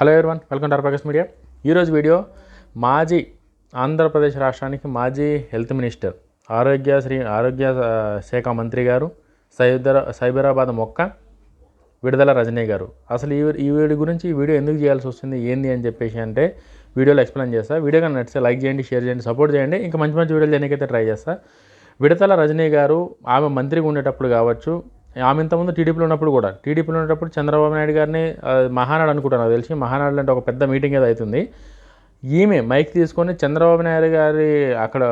Hello everyone welcome to అర్పగస్ media ఈరోజు video మాజీ ఆంధ్రప్రదేశ్ రాష్ట్రానికి మాజీ హెల్త్ మినిస్టర్ ఆరోగ్య శ్రీ ఆరోగ్య శాఖ మంత్రి గారు సైబర సైబరాబాద్ మొక్క విడుదల రజనీ గారు. అసలు ఈ ఈ వీడియో గురించి ఈ వీడియో ఎందుకు చేయాల్సి వస్తుంది ఏంది అని చెప్పేసి అంటే వీడియోలో ఎక్స్ప్లెయిన్ చేస్తా. వీడియో కానీ నచ్చితే లైక్ చేయండి షేర్ చేయండి సపోర్ట్ చేయండి. ఇంకా మంచి మంచి వీడియోలు చేయడానికైతే ట్రై చేస్తా. విడతల రజనీ గారు ఆమె మంత్రిగా ఉండేటప్పుడు కావచ్చు ఆమె ఇంతకుముందు టీడీపీలో ఉన్నప్పుడు కూడా. టీడీపీలో ఉన్నప్పుడు చంద్రబాబు నాయుడు గారిని మహానాడు అనుకుంటాను నాకు తెలిసి మహానాడు అంటే ఒక పెద్ద మీటింగ్ ఏదో అవుతుంది. ఈమె మైక్ తీసుకొని చంద్రబాబు నాయుడు గారి అక్కడ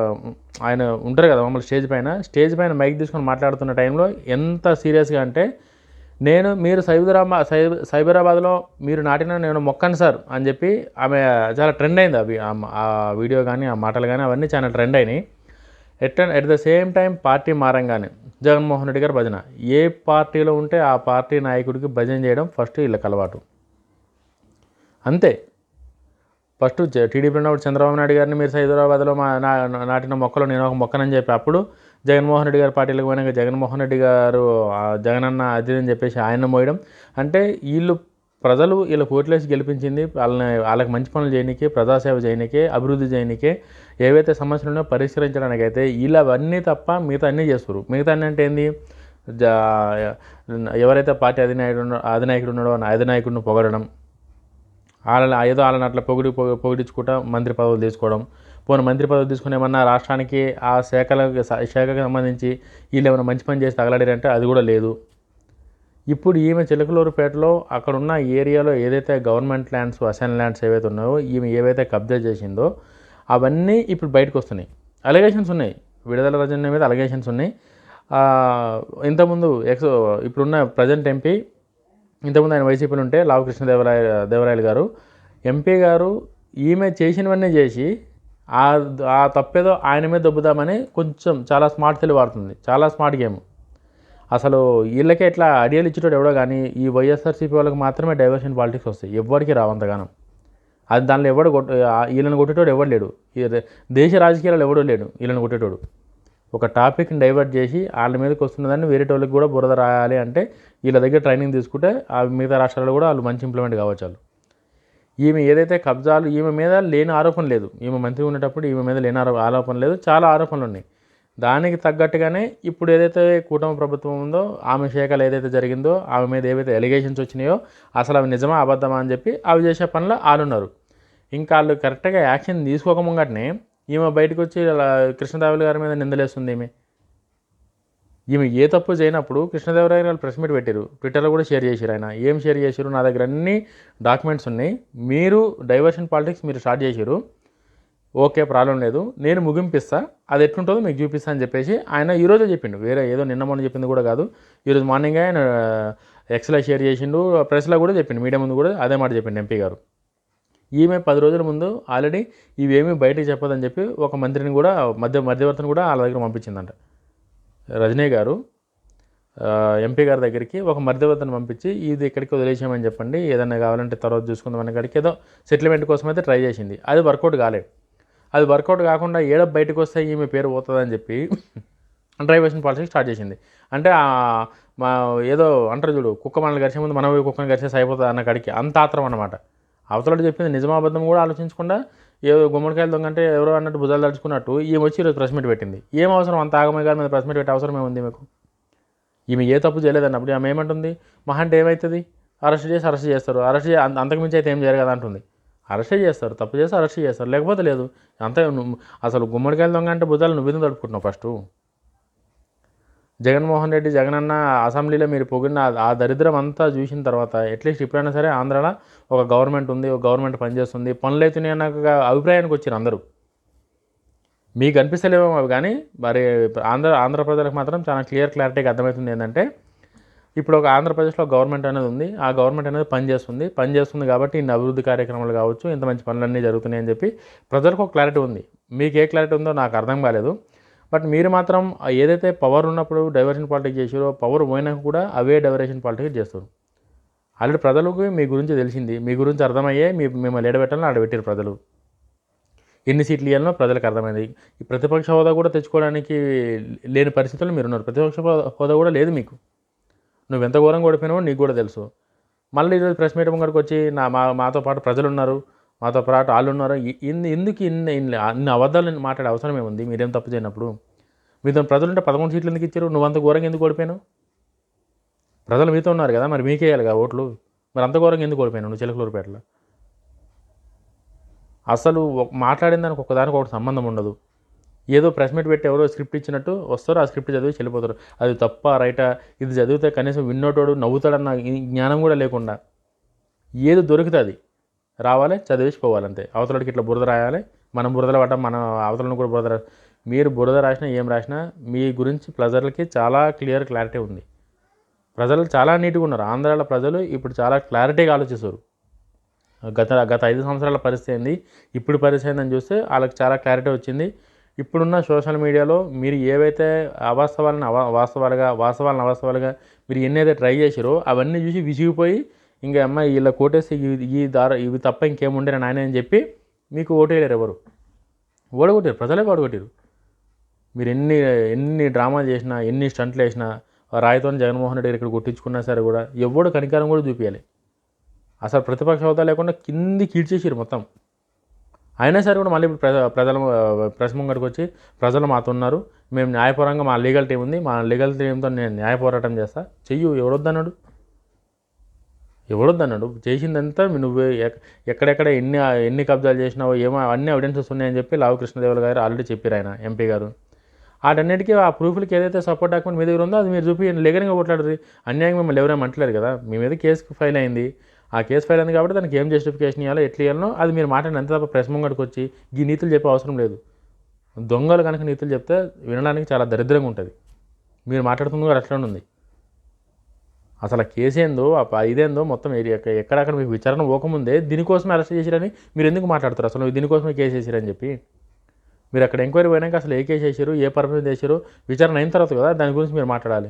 ఆయన ఉంటారు కదా మమ్మల్ని స్టేజ్ పైన స్టేజ్ పైన మైక్ తీసుకొని మాట్లాడుతున్న టైంలో ఎంత సీరియస్గా అంటే నేను మీరు సైబరాబాద్ సై సైబరాబాద్లో మీరు నాటిన నేను మొక్కను సార్ అని చెప్పి ఆమె చాలా ట్రెండ్ అయింది అవి ఆ వీడియో కానీ ఆ మాటలు కానీ అవన్నీ చాలా ట్రెండ్ అయినాయి. At at the same time party మారంగానే Jaganmohan Reddy garu భజన. ఏ పార్టీలో ఉంటే ఆ పార్టీ నాయకుడికి భజన చేయడం ఫస్ట్ వీళ్ళకి అలవాటు. అంతే. ఫస్ట్ టీడీపీ ఉన్నప్పుడు చంద్రబాబు నాయుడు గారిని మీరు హైదరాబాద్లో మా నాటిన మొక్కలు నేను ఒక మొక్కనని చెప్పి అప్పుడు జగన్మోహన్ రెడ్డి గారి పార్టీలకు పోయినాక జగన్మోహన్ రెడ్డి గారు జగనన్న అది అని చెప్పేసి ఆయన మోయడం. అంటే వీళ్ళు ప్రజలు వీళ్ళ ఓట్లేసి గెలిపించింది. వాళ్ళని వాళ్ళకి మంచి పనులు చేయనికే ప్రజాసేవ చేయనికే అభివృద్ధి చేయనికే ఏవైతే సమస్యలు ఉన్నాయో పరిష్కరించడానికి అయితే వీళ్ళు అవన్నీ తప్ప మిగతా అన్నీ చేస్తారు మిగతా అన్నీ అంటే ఏంది? ఎవరైతే పార్టీ అధినాయకుడు ఉన్న- అధినాయకుడు ఉన్నాడో ఆ అధినాయకుడిని పొగడడం. వాళ్ళ ఏదో వాళ్ళని అట్లా పొగిడి పొగిడించుకుంటా మంత్రి పదవులు తీసుకోవడం. పోనీ మంత్రి పదవులు తీసుకుని ఏమన్నా రాష్ట్రానికి ఆ శాఖలకు శాఖకు సంబంధించి వీళ్ళు ఏమైనా మంచి పని చేసి తగలడారంటే అది కూడా లేదు. ఇప్పుడు ఈమె చిలకలూరుపేటలో అక్కడున్న ఏరియాలో ఏదైతే గవర్నమెంట్ ల్యాండ్స్ అసైన్ ల్యాండ్స్ ఏవైతే ఉన్నాయో ఈమె ఏవైతే కబ్జా చేసిందో అవన్నీ ఇప్పుడు బయటకు వస్తున్నాయి. అలిగేషన్స్ ఉన్నాయి. విడుదల రజనీ మీద అలిగేషన్స్ ఉన్నాయి. ఇంతకుముందు ఎక్స్ ఇప్పుడున్న ప్రజెంట్ ఎంపీ ఇంతకుముందు ఆయన వైసీపీలో ఉంటే లావు కృష్ణదేవరాయ దేవరాయలు గారు ఎంపీ గారు ఈమె చేసినవన్నీ చేసి ఆ ఆ తప్పేదో ఆయన మీద దొబ్బుదామని కొంచెం చాలా స్మార్ట్ తెలివి వాడుతుంది. చాలా స్మార్ట్ గేమ్ అసలు వీళ్ళకే ఇట్లా ఐడియాలు ఇచ్చేటోడు ఎవడో కానీ ఈ వైఎస్ఆర్సీపీ వాళ్ళకి మాత్రమే డైవర్షన్ పాలిటిక్స్ వస్తాయి. ఎవరికి రావంతగానం అది దానిలో ఎవడు కొట్ వీళ్ళని కొట్టేటోడు ఎవడు లేడు. దేశ రాజకీయాలు ఎవడో లేడు వీళ్ళని కొట్టేటోడు. ఒక టాపిక్ని డైవర్ట్ చేసి వాళ్ళ మీదకి వస్తున్నదాన్ని వేరే వాళ్ళకి కూడా బురద రాయాలి అంటే వీళ్ళ దగ్గర ట్రైనింగ్ తీసుకుంటే ఆ మిగతా రాష్ట్రాల్లో కూడా వాళ్ళు మంచి ఇంప్లిమెంట్ కావచ్చు వాళ్ళు. ఈమె ఏదైతే కబ్జాలు ఈమె మీద లేని ఆరోపణ లేదు. ఈమె మంత్రి ఉండేటప్పుడు ఈమె మీద లేని ఆరో ఆరోపణ లేదు. చాలా ఆరోపణలు ఉన్నాయి. దానికి తగ్గట్టుగానే ఇప్పుడు ఏదైతే కూటమి ప్రభుత్వం ఉందో ఆమె శాఖలు ఏదైతే జరిగిందో ఆమె మీద ఏవైతే ఎలిగేషన్స్ వచ్చినాయో అసలు అవి నిజమా అబద్ధమా అని చెప్పి అవి చేసే పనిలో వాళ్ళున్నారు ఇంకా వాళ్ళు కరెక్ట్గా యాక్షన్ తీసుకోక ముంగటనే ఈమె బయటకు వచ్చి కృష్ణదేవరాయలు గారి మీద నిందలేస్తుంది ఈమె. ఈమె ఏ తప్పు చేయనప్పుడు కృష్ణదేవరాయ గారు ప్రెస్ మీట్ పెట్టారు ట్విట్టర్లో కూడా షేర్ చేశారు ఆయన. ఏం షేర్ చేశారు నా దగ్గర అన్ని డాక్యుమెంట్స్ ఉన్నాయి. మీరు డైవర్షన్ పాలిటిక్స్ మీరు స్టార్ట్ చేశారు ఓకే ప్రాబ్లం లేదు. నేను ముగింపిస్తా. అది ఎట్లుంటుందో మీకు చూపిస్తా అని చెప్పేసి ఆయన ఈరోజే చెప్పిండు. వేరే ఏదో నిన్న మొన్న చెప్పింది కూడా కాదు. ఈరోజు మార్నింగ్ ఆయన ఎక్స్లో షేర్ చేసిండు. ప్రెస్లో కూడా చెప్పిండు. మీడియా ముందు కూడా అదే మాట చెప్పిండు ఎంపీ గారు. ఈమె పది రోజుల ముందు ఆల్రెడీ ఇవేమీ బయటకు చెప్పదని చెప్పి ఒక మంత్రిని కూడా మధ్య మధ్యవర్తిని కూడా వాళ్ళ దగ్గర పంపించిందంట. రజనీ గారు ఎంపీ గారి దగ్గరికి ఒక మధ్యవర్తిని పంపించి ఇది ఇక్కడికి వదిలేసామని చెప్పండి. ఏదైనా కావాలంటే తర్వాత చూసుకుందాం అనే కాడికి ఏదో సెటిల్మెంట్ కోసం అయితే ట్రై చేసింది. అది వర్కౌట్ కాలేదు. అది వర్కౌట్ కాకుండా ఏడ బయటకు వస్తే ఈమె పేరు పోతుందని చెప్పి డ్రైవేషన్ పాలసీ స్టార్ట్ చేసింది. అంటే మా ఏదో అంటారు చూడు కుక్క మనల్ని గరిచే ముందు మనం కుక్కని గరిచేసి అయిపోతుంది అన్న కాడికి అంత ఆత్రం అనమాట అవతల చెప్పింది నిజమాబద్ధం కూడా ఆలోచించకుండా ఏదో గుమ్మడికాయలు దొంగంటే ఎవరో అన్నట్టు భుజాలు దడుచుకున్నట్టు ఈమె వచ్చి ఈరోజు ప్రెస్ మీట్ పెట్టింది. ఏం అవసరం? అంత ఆగమయ్య గారి మీద ప్రెస్ మీట్ పెట్టే అవసరం ఏముంది మీకు ఈమె ఏ తప్పు చేయలేదన్నప్పుడు ఆమె ఏమంటుంది? మహా అంటే ఏమవుతుంది అరెస్ట్ చేసి అరెస్ట్ చేస్తారు. అరెస్ట్ చే- అంతకు అంతకుమించి అయితే ఏం చేయరు కదా అంటుంది. అరెస్ట్ చేస్తారు తప్పు చేసి అరెస్ట్ చేస్తారు. లేకపోతే లేదు అంతే అసలు గుమ్మడికాయలు దొంగ అంటే భుజాలు నువ్వు తడుపుకుంటున్నావు ఫస్ట్ జగన్మోహన్ రెడ్డి జగనన్న అసెంబ్లీలో మీరు పొగిడిన ఆ- దరిద్రం అంతా చూసిన తర్వాత అట్లీస్ట్ ఇప్పుడైనా సరే ఆంధ్రాలో ఒక గవర్నమెంట్ ఉంది ఒక గవర్నమెంట్ పనిచేస్తుంది. పనులు అవుతున్నాయి అన్న అభిప్రాయానికి వచ్చారు అందరూ. మీకు అనిపిస్తలేమో అవి కానీ మరి ఆంధ్ర ఆంధ్ర ప్రజలకు మాత్రం చాలా క్లియర్ క్లారిటీగా అర్థమవుతుంది ఏంటంటే ఇప్పుడు ఒక ఆంధ్రప్రదేశ్లో గవర్నమెంట్ అనేది ఉంది. ఆ గవర్నమెంట్ అనేది పనిచేస్తుంది. పనిచేస్తుంది కాబట్టి ఇన్ని అభివృద్ధి కార్యక్రమాలు కావచ్చు ఇంత మంచి పనులన్నీ జరుగుతున్నాయి అని చెప్పి ప్రజలకు ఒక క్లారిటీ ఉంది. మీకు ఏ క్లారిటీ ఉందో నాకు అర్థం కాలేదు. బట్ మీరు మాత్రం ఏదైతే పవర్ ఉన్నప్పుడు డైవర్షన్ పాలిటిక్స్ చేసారో పవర్ పోయినాక కూడా అవే డైవర్షన్ పాలిటిక్స్ చేస్తారు. ఆల్రెడీ ప్రజలకు మీ గురించి తెలిసింది. మీ గురించి అర్థమయ్యే మీ మిమ్మల్ని ఎడబెట్టాలని ఆడబెట్టారు ప్రజలు. ఎన్ని సీట్లు ఇవ్వాలనో ప్రజలకు అర్థమైంది. ఈ ప్రతిపక్ష హోదా కూడా తెచ్చుకోవడానికి లేని పరిస్థితుల్లో మీరు ఉన్నారు ప్రతిపక్ష హోదా కూడా లేదు మీకు. నువ్వు ఎంత ఘోరంగా ఓడిపోయినావో నీకు కూడా తెలుసు. మళ్ళీ ఈరోజు ప్రెస్ మీట్ ముంగడికి వచ్చి నా మా మాతో పాటు ప్రజలు ఉన్నారు మాతో పాటు వాళ్ళు ఉన్నారు ఇన్ని ఎందుకు ఇన్ని ఇన్ని అన్ని అబద్ధాలు మాట్లాడే అవసరం ఏముంది? మీరేం తప్పు చేయనప్పుడు? మీతో ప్రజలు ఉంటే పదకొండు సీట్లు ఎందుకు ఇచ్చారు? నువ్వు అంత ఘోరంగా ఎందుకు ఓడిపోయావు ప్రజలు మీతో ఉన్నారు కదా మరి మీకే వేయాలి కదా ఓట్లు? మరి అంత ఘోరంగా ఎందుకు ఓడిపోయాను నువ్వు చిలకలూరుపేటలో అసలు మాట్లాడిన దానికి ఒకదానికి ఒకటి సంబంధం ఉండదు. ఏదో ప్రెస్ మీట్ పెట్టి ఎవరో స్క్రిప్ట్ ఇచ్చినట్టు వస్తారు ఆ స్క్రిప్ట్ చదివి వెళ్ళిపోతారు. అది తప్ప రైటా ఇది చదివితే కనీసం విన్నోటోడు నవ్వుతాడన్న జ్ఞానం కూడా లేకుండా ఏది దొరుకుతుంది రావాలి చదివేసి పోవాలంతే. అవతలకి ఇట్లా బురద రాయాలి మనం బురదలు పట్ట మన అవతలను కూడా బురద మీరు బురద రాసినా ఏం రాసినా మీ గురించి ప్రజలకి చాలా క్లియర్ క్లారిటీ ఉంది. ప్రజలు చాలా నీట్గా ఉన్నారు. ఆంధ్రాల ప్రజలు ఇప్పుడు చాలా క్లారిటీగా ఆలోచిస్తారు. గత గత ఐదు సంవత్సరాల పరిస్థితి ఏంది? ఇప్పుడు పరిస్థితి ఏందని చూస్తే వాళ్ళకి చాలా క్లారిటీ వచ్చింది. ఇప్పుడున్న సోషల్ మీడియాలో మీరు ఏవైతే అవాస్తవాలను అవా వాస్తవాలుగా వాస్తవాలను అవాస్తవాలుగా మీరు ఎన్నైతే ట్రై చేసారో అవన్నీ చూసి విసిగిపోయి ఇంకా అమ్మాయి వీళ్ళ కోటేసి ఈ- దార ఇవి తప్ప ఇంకేముండే నాయన అని చెప్పి మీకు ఓటేయలేరు ఎవరు. ఓడగొట్టారు. ప్రజలే ఓడగొట్టారు. మీరు ఎన్ని ఎన్ని డ్రామాలు చేసినా ఎన్ని స్టంట్లు వేసినా రాయితో జగన్మోహన్ రెడ్డి ఇక్కడ కొట్టించుకున్నా సరే కూడా ఎవడు కనికారం కూడా చూపించాలి అసలు ప్రతిపక్ష హోదా లేకుండా కింది కీడ్చేసారు మొత్తం. అయినా సరే కూడా మళ్ళీ ఇప్పుడు ప్రజ ప్రజల ప్రెస్ ముంగడికి వచ్చి ప్రజలు మాతో ఉన్నారు. మేము న్యాయపరంగా మా లీగల్ టీం ఉంది. మా లీగల్ టీంతో నేను న్యాయ పోరాటం చేస్తా. చెయ్యు ఎవరొద్దన్నాడు? ఎవరొద్దన్నాడు? చేసిందంతా నువ్వు. ఎక్కడెక్కడ ఎన్ని ఎన్ని కబ్జాలు చేసినావో ఏమో అన్ని ఎవిడెన్సెస్ ఉన్నాయని చెప్పి లావు కృష్ణదేవులు గారు ఆల్రెడీ చెప్పారు ఆయన ఎంపీ గారు. వాటన్నిటికీ ఆ ప్రూఫ్లకి ఏదైతే సపోర్ట్ డాక్యుమెంట్ మీ దగ్గర ఉందో అది మీరు చూపి లీగల్గా కొట్లాడరు. అన్యాయం మిమ్మల్ని ఎవరేమంటలేరు కదా. మీ మీద కేసు ఫైల్ అయింది. ఆ కేసు ఫైల్ అయింది కాబట్టి దానికి ఏం జస్టిఫికేషన్ ఇవ్వాలో ఎట్లా ఇవ్వాలో అది మీరు మాట్లాడిన అంతే తప్ప ప్రెస్ ముంగడికి వచ్చి ఈ నీతులు చెప్పే అవసరం లేదు. దొంగలు కనుక నీతులు చెప్తే వినడానికి చాలా దరిద్రంగా ఉంటుంది. మీరు మాట్లాడుతుంది కూడా అట్లనే ఉంది. అసలు ఆ కేసు ఏందో ఆ ఇదేందో మొత్తం ఏరి- ఎక్కడక్కడ మీకు విచారణ పోకముందే దీనికోసమే అరెస్ట్ చేసిరని మీరు ఎందుకు మాట్లాడతారు అసలు దీనికోసమే కేసు వేసిరని చెప్పి. మీరు అక్కడ ఎంక్వైరీ పోయినాక అసలు ఏ కేసు వేసారు ఏ పర్మిషన్ చేశారు విచారణ అయిన తర్వాత కదా దాని గురించి మీరు మాట్లాడాలి.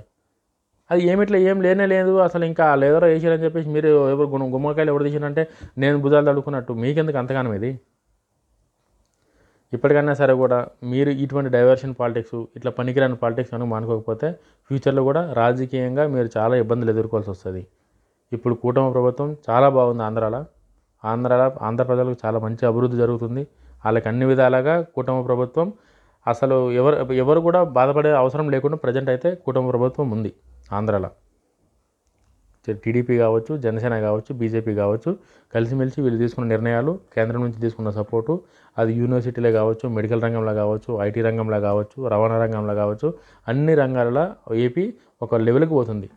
అది ఏమిట్లా ఏం లేనే లేదు. అసలు ఇంకా లేదరో వేసారని చెప్పేసి మీరు ఎవరు గుమ్మ- గుమ్మకాయలు ఎవరు తీసారంటే నేను భుజాలు తడుకున్నట్టు మీకెందుకు అంతగానం ఇది? ఇప్పటికైనా సరే కూడా మీరు ఇటువంటి డైవర్షన్ పాలిటిక్స్ ఇట్లా పనికిరాని పాలిటిక్స్ కనుక మానుకోకపోతే ఫ్యూచర్లో కూడా రాజకీయంగా మీరు చాలా ఇబ్బందులు ఎదుర్కోవాల్సి వస్తుంది. ఇప్పుడు కూటమి ప్రభుత్వం చాలా బాగుంది ఆంధ్రాలో. ఆంధ్రాలో ఆంధ్ర ప్రజలకు చాలా మంచి అభివృద్ధి జరుగుతుంది. వాళ్ళకి అన్ని విధాలుగా కూటమి ప్రభుత్వం అసలు ఎవరు ఎవరు కూడా బాధపడే అవసరం లేకుండా ప్రజెంట్ అయితే కూటమి ప్రభుత్వం ఉంది. ఆంధ్రాలో. టీడీపీ కావచ్చు జనసేన కావచ్చు బీజేపీ కావచ్చు కలిసిమెలిసి వీళ్ళు తీసుకున్న నిర్ణయాలు కేంద్రం నుంచి తీసుకున్న సపోర్టు అది యూనివర్సిటీలో కావచ్చు మెడికల్ రంగంలో కావచ్చు ఐటీ రంగంలో కావచ్చు రవాణా రంగంలో కావచ్చు అన్ని రంగాలలో ఏపీ ఒక లెవెల్కి పోతుంది.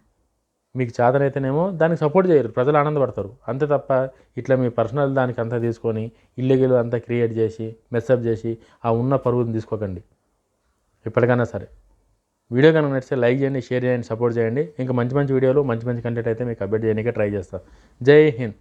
మీకు చేతనైతేనేమో దానికి సపోర్ట్ చేయరు ప్రజలు ఆనందపడతారు. అంతే తప్ప ఇట్లా మీ పర్సనల్ దానికి అంతా తీసుకొని ఇల్లీగల్ అంతా క్రియేట్ చేసి మెస్అప్ చేసి ఆ ఉన్న పరుగుని తీసుకోకండి. ఎప్పటికైనా సరే. వీడియో కనుక నచ్చితే లైక్ చేయండి షేర్ చేయండి సపోర్ట్ చేయండి. ఇంకా మంచి మంచి వీడియోలు మంచి మంచి కంటెంట్ అయితే మీకు అప్డేట్ చేయడానికి ట్రై చేస్తాను జై హింద్.